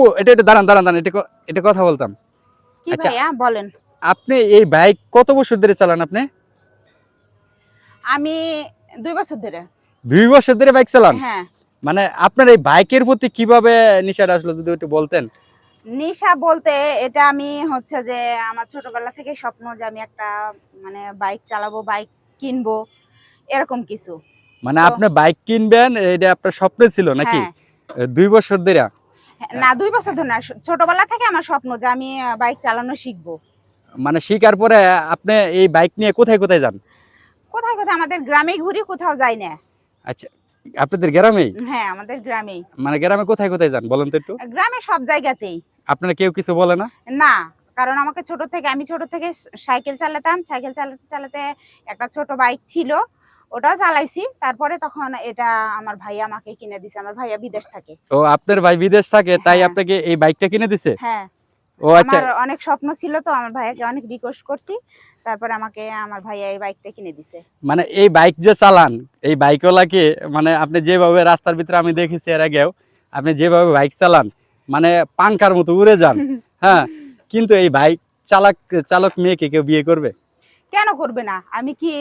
ও এটা এটা দাঁড়ান দাঁড়ান দাঁড়ান এটা ক- এটা কথা বলতাম। কি আচ্ছা। ভাইয়া? বলেন। আপনি এই বাইক কত বছর ধরে চালান আপনি? আমি দুই বছর ধরে। দুই বছর ধরে বাইক চালান? হ্যাঁ। মানে আপনার এই বাইকের প্রতি কীভাবে নিশাটা আসলো যদি একটু বলতেন? নিশা বলতে এটা আমি হচ্ছে যে আমার ছোটবেলা থেকে স্বপ্ন যে আমি একটা মানে বাইক চালাবো বাইক কিনবো এরকম কিছু। মানে তো- আপনি বাইক কিনবেন এটা আপনার স্বপ্নে ছিল নাকি? হ্যাঁ। দুই বছর ধরে। না দুই বছর ধরে না ছোটবেলা থেকে আমার স্বপ্ন যে আমি বাইক চালানো শিখব। মানে শিকার পরে আপনি এই বাইক নিয়ে কোথায় কোথায় যান? কোথায় কোথায়? আমাদের গ্রামে ঘুরি কোথাও যাই না। আচ্ছা আপনাদের গ্রামেই? হ্যাঁ আমাদের গ্রামেই। মানে গ্রামে কোথায় কোথায় যান বলেন তো একটু? গ্রামে সব জায়গাতেই। আপনারা কেউ কিছু বলে না? না কারণ আমাকে ছোট থেকে আমি ছোট থেকে সাইকেল চালাতাম। সাইকেল চালাতে চালাতে একটা ছোট বাইক ছিল। ওটাও চালাইছি। তারপরে তখন এটা আমার ভাইয়া আমাকে কিনে দিছে। আমার ভাইয়া বিদেশ থাকে। ও আপনার ভাই বিদেশ থাকে তাই হ্যাঁ। আপনাকে এই বাইকটা কিনে দিছে? হ্যাঁ। ও আচ্ছা। আমার অনেক স্বপ্ন ছিল তো আমার ভাইয়াকে অনেক রিকোয়েস্ট করছি। তারপরে আমাকে আমার ভাইয়া এই বাইকটা কিনে দিছে। মানে এই বাইক যে চালান এই বাইকওয়ালাকে মানে আপনি যেভাবে রাস্তার ভিতরে আমি দেখেছি এর আগেও আপনি যেভাবে বাইক চালান মানে পাঙ্কার মতো উড়ে যান। হ্যাঁ কিন্তু এই বাইক চালক চালক মেয়েকে কেউ বিয়ে করবে? কেন করবে না? আমি কি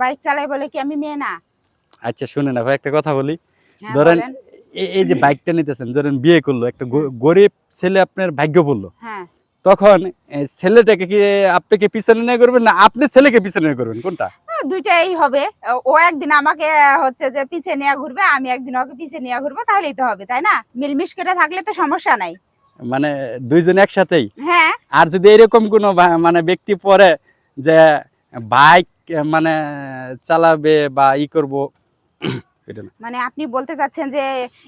বাইক চালাই বলে কি আমি মেয়ে না? আচ্ছা শুনে না ভাই একটা কথা বলি। হ্যাঁ, ধরেন এই যে বাইকটা নিতেছেন ধরেন বিয়ে করল একটা গরিব ছেলে আপনার ভাগ্য পড়ল হ্যাঁ। তখন ছেলেটাকে কি আপনাকে পিছনে নিয়ে করবেন না আপনি ছেলেকে পিছনে নিয়ে করবেন? কোনটা? দুইটাই হবে। ও একদিন আমাকে হচ্ছে যে পিছে নিয়ে ঘুরবে আমি একদিন ওকে পিছে নিয়ে ঘুরবো তাহলেই তো হবে তাই না? মিলমিশ করে থাকলে তো সমস্যা নাই। মানে দুইজন একসাথেই? হ্যাঁ। আর যদি এরকম কোনো মানে ব্যক্তি পরে যে বাইক মানে চালাবে বা ই করব। মানে আপনি বলতে চাচ্ছেন যে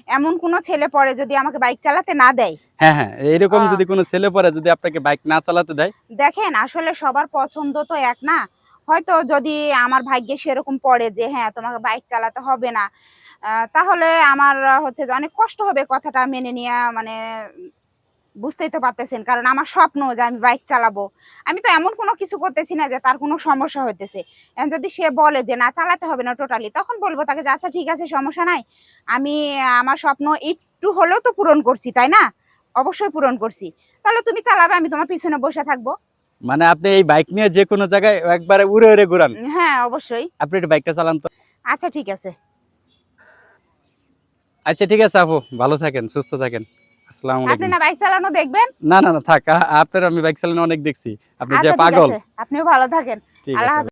এমন কোনো ছেলে পড়ে যদি আমাকে বাইক চালাতে না দেয়? হ্যাঁ হ্যাঁ এরকম যদি কোনো ছেলে পরে যদি আপনাকে বাইক না চালাতে দেয়? দেখেন আসলে সবার পছন্দ তো এক না। হয়তো যদি আমার ভাগ্যে সেরকম পড়ে যে হ্যাঁ তোমাকে বাইক চালাতে হবে না। তাহলে আমার হচ্ছে যে অনেক কষ্ট হবে কথাটা মেনে নিয়ে মানে বুঝতেই তো পারতেছেন কারণ আমার স্বপ্ন যে আমি বাইক চালাবো। আমি তো এমন কোনো কিছু করতেছি না যে তার কোনো সমস্যা হইতেছে। এখন যদি সে বলে যে না চালাতে হবে না টোটালি তখন বলব তাকে যে আচ্ছা ঠিক আছে সমস্যা নাই। আমি আমার স্বপ্ন একটু হলেও তো পূরণ করছি তাই না? অবশ্যই পূরণ করছি। তাহলে তুমি চালাবে আমি তোমার পিছনে বসে থাকব। মানে আপনি এই বাইক নিয়ে যে কোনো জায়গায় একবারে উড়ে উড়ে ঘুরান? হ্যাঁ অবশ্যই। আপনি একটু বাইকটা চালান তো। আচ্ছা ঠিক আছে। আচ্ছা ঠিক আছে আপু। ভালো থাকেন সুস্থ থাকেন। আসসালামু আপনি না বাইক চালানো দেখবেন? না না না থাক আপনার আমি বাইক চালানো অনেক দেখছি। আপনি যে আচ্ছা পাগল। আপনিও ভালো থাকেন। আল্লাহ